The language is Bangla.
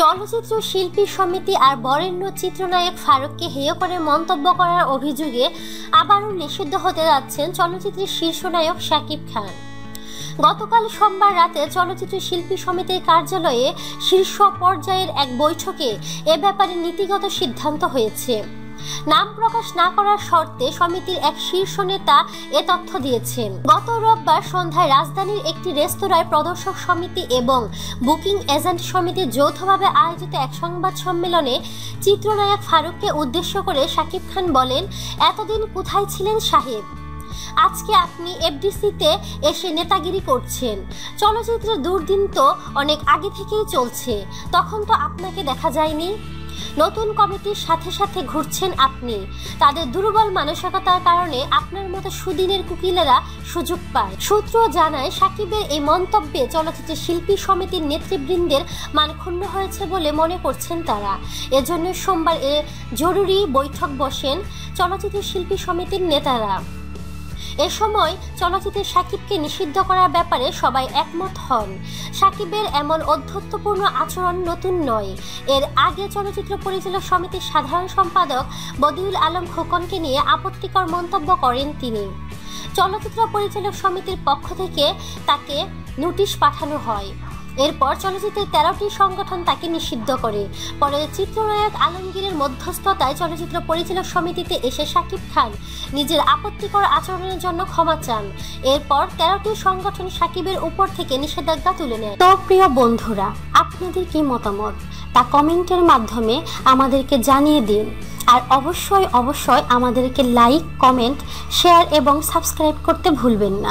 চলচ্চিত্র শিল্পী সমিতি আর বরেণ্য চিত্রনায়ক ফারুককে হেয় করে মন্তব্য করার অভিযোগে আবারও নিষিদ্ধ হতে যাচ্ছেন চলচ্চিত্রের শীর্ষ নায়ক শাকিব খান। গতকাল সোমবার রাতে চলচ্চিত্র শিল্পী সমিতির কার্যালয়ে শীর্ষ পর্যায়ের এক বৈঠকে এ ব্যাপারে নীতিগত সিদ্ধান্ত হয়েছে। নাম প্রকাশ না করার শর্তে সমিতির এক শীর্ষ নেতা এ তথ্য দিয়েছেন। গত রোববার সন্ধ্যায় রাজধানীর একটি রেস্তোরাঁয় প্রদর্শক সমিতি এবং বুকিং এজেন্ট সমিতি যৌথভাবে আয়োজিত এক সংবাদ সম্মেলনে চিত্রনায়ক ফারুককে উদ্দেশ্য করে শাকিব খান বলেন, এতদিন কোথায় ছিলেন সাহেব? আজকে আপনি এফডিসিতে এসে নেতাগিরি করছেন। চলচ্চিত্রের দুর্দিন তো অনেক আগে থেকেই চলছে। তখন তো আপনাকে দেখা যায়নি। নতুন কমিটির সাথে সাথে ঘুরছেন আপনি। তাদের দুর্বল মানসিকতার কারণে আপনার মতো সুদিনের কুকিলেরা সুযোগ পায়। সূত্র জানায়, সাকিবের এই মন্তব্যে চলচ্চিত্র শিল্পী সমিতির নেতৃবৃন্দের মান ক্ষুণ্ণ হয়েছে বলে মনে করছেন তারা। এজন্য সোমবার এ জরুরি বৈঠক বসেন চলচ্চিত্র শিল্পী সমিতির নেতারা। এ সময় চলচ্চিত্রে সাকিবকে নিষিদ্ধ করার ব্যাপারে সবাই একমত হন। সাকিবের এমন অধ্যত্বপূর্ণ আচরণ নতুন নয়। এর আগে চলচ্চিত্র পরিচালক সমিতির সাধারণ সম্পাদক বদিউল আলম খোকনকে নিয়ে আপত্তিকর মন্তব্য করেন তিনি। চলচ্চিত্র পরিচালক সমিতির পক্ষ থেকে তাকে নোটিশ পাঠানো হয়। এরপর চলচ্চিত্রের তেরোটি সংগঠন তাকে নিষিদ্ধ করে। পরে চিত্রনায়ক আলমগীরের মধ্যস্থতায় চলচ্চিত্র পরিচালক সমিতিতে এসে শাকিব খান নিজের আপত্তিকর আচরণের জন্য ক্ষমা চান। এরপর তেরোটি সংগঠন সাকিবের উপর থেকে নিষেধাজ্ঞা তুলে নেয়। তো প্রিয় বন্ধুরা, আপনাদের কি মতামত? তা কমেন্টের মাধ্যমে আমাদেরকে জানিয়ে দিন। আর অবশ্যই অবশ্যই আমাদেরকে লাইক, কমেন্ট, শেয়ার এবং সাবস্ক্রাইব করতে ভুলবেন না।